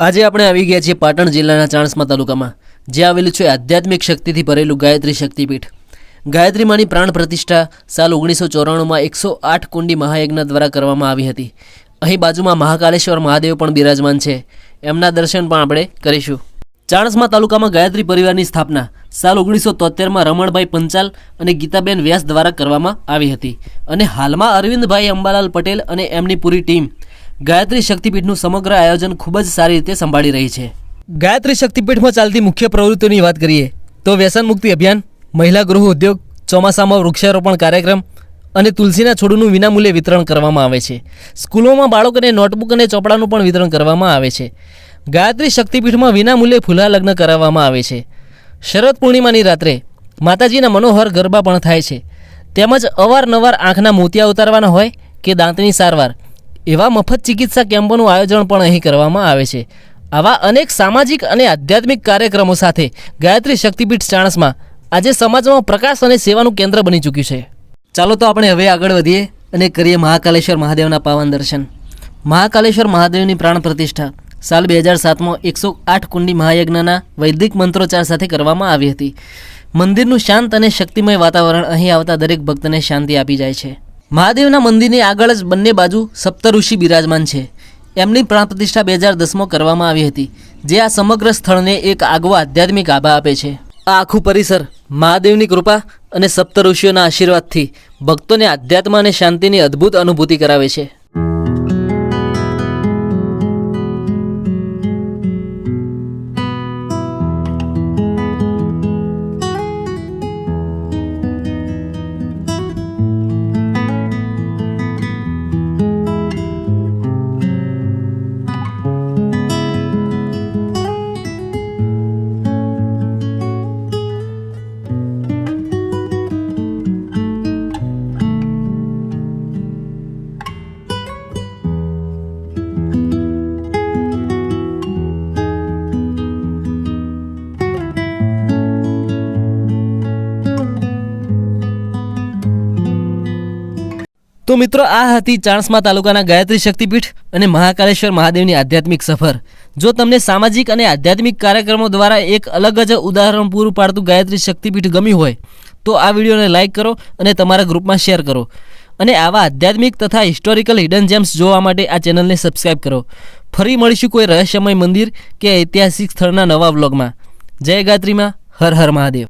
આજે આપણે આવી ગયા છીએ પાટણ જિલ્લાના ચાણસ્મા તાલુકામાં જે આવેલું છે આધ્યાત્મિક શક્તિથી ભરેલું ગાયત્રી શક્તિપીઠ. ગાયત્રી માની પ્રાણ પ્રતિષ્ઠા સાલ ઓગણીસો ચોરાણુંમાં એકસો આઠ કુંડી મહાયજ્ઞ દ્વારા કરવામાં આવી હતી. અહીં બાજુમાં મહાકાલેશ્વર મહાદેવ પણ બિરાજમાન છે. એમના દર્શન પણ આપણે કરીશું. ચાણસ્મા તાલુકામાં ગાયત્રી પરિવારની સ્થાપના સાલ ઓગણીસો તોતેરમાં રમણભાઈ પંચાલ અને ગીતાબેન વ્યાસ દ્વારા કરવામાં આવી હતી. અને હાલમાં અરવિંદભાઈ અંબાલાલ પટેલ અને એમની પૂરી ટીમ ગાયત્રી શક્તિપીઠનું સમગ્ર આયોજન ખૂબ જ સારી રીતે સંભાળી રહી છે. ગાયત્રી શક્તિપીઠમાં ચાલતી મુખ્ય પ્રવૃત્તિઓની વાત કરીએ, તો વ્યસન મુક્તિ અભિયાન, મહિલા ગૃહ ઉદ્યોગ, ચોમાસામાં વૃક્ષારોપણ કાર્યક્રમ અને તુલસીના છોડનું વિનામૂલ્યે વિતરણ કરવામાં આવે છે. સ્કૂલોમાં બાળકોને નોટબુક અને ચોપડાનું પણ વિતરણ કરવામાં આવે છે. ગાયત્રી શક્તિપીઠમાં વિનામૂલ્યે ફૂલા લગ્ન કરાવવામાં આવે છે. શરદ પૂર્ણિમાની રાત્રે માતાજીના મનોહર ગરબા પણ થાય છે. તેમજ અવારનવાર આંખના મોતિયા ઉતારવાના હોય કે દાંતની સારવાર. એવા મફત ચિકિત્સા કેમ્પોનું આયોજન પણ અહીં કરવામાં આવે છે. આવા અનેક સામાજિક અને આધ્યાત્મિક કાર્યક્રમો સાથે ગાયત્રી શક્તિપીઠ ચાણસમાં આજે સમાજમાં પ્રકાશ અને સેવાનું કેન્દ્ર બની ચૂક્યું છે. ચાલો તો આપણે હવે આગળ વધીએ અને કરીએ મહાકાલેશ્વર મહાદેવના પાવન દર્શન. મહાકાલેશ્વર મહાદેવની પ્રાણ પ્રતિષ્ઠા સાલ બે હજાર સાતમાં એકસો આઠ કુંડી મહાયજ્ઞના વૈદિક મંત્રોચ્ચાર સાથે કરવામાં આવી હતી. મંદિરનું શાંત અને શક્તિમય વાતાવરણ અહીં આવતા દરેક ભક્તને શાંતિ આપી જાય છે. મહાદેવના મંદિરની આગળ જ બંને બાજુ સપ્તઋષિ બિરાજમાન છે. એમની પ્રાણ પ્રતિષ્ઠા બે હજાર દસમાં કરવામાં આવી હતી, જે આ સમગ્ર સ્થળને એક આગવો આધ્યાત્મિક આભા આપે છે. આ આખું પરિસર મહાદેવની કૃપા અને સપ્તઋષિઓના આશીર્વાદથી ભક્તોને આધ્યાત્મ અને શાંતિની અદ્ભુત અનુભૂતિ કરાવે છે. તો મિત્રો, આ હતી ચાણસ્મા તાલુકાના ગાયત્રી શક્તિપીઠ અને મહાકાલેશ્વર મહાદેવની આધ્યાત્મિક સફર. જો તમને સામાજિક અને આધ્યાત્મિક કાર્યક્રમો દ્વારા એક અલગ જ ઉદાહરણ પૂરું પાડતું ગાયત્રી શક્તિપીઠ ગમ્યું હોય, તો આ વિડીયોને લાઇક કરો અને તમારા ગ્રુપમાં શેર કરો. અને આવા આધ્યાત્મિક તથા હિસ્ટોરિકલ હિડન જેમ્સ જોવા માટે આ ચેનલને સબસ્ક્રાઇબ કરો. ફરી મળીશું કોઈ રહસ્યમય મંદિર કે ઐતિહાસિક સ્થળના નવા વ્લોગમાં. જય ગાયત્રીમાં, હર હર મહાદેવ.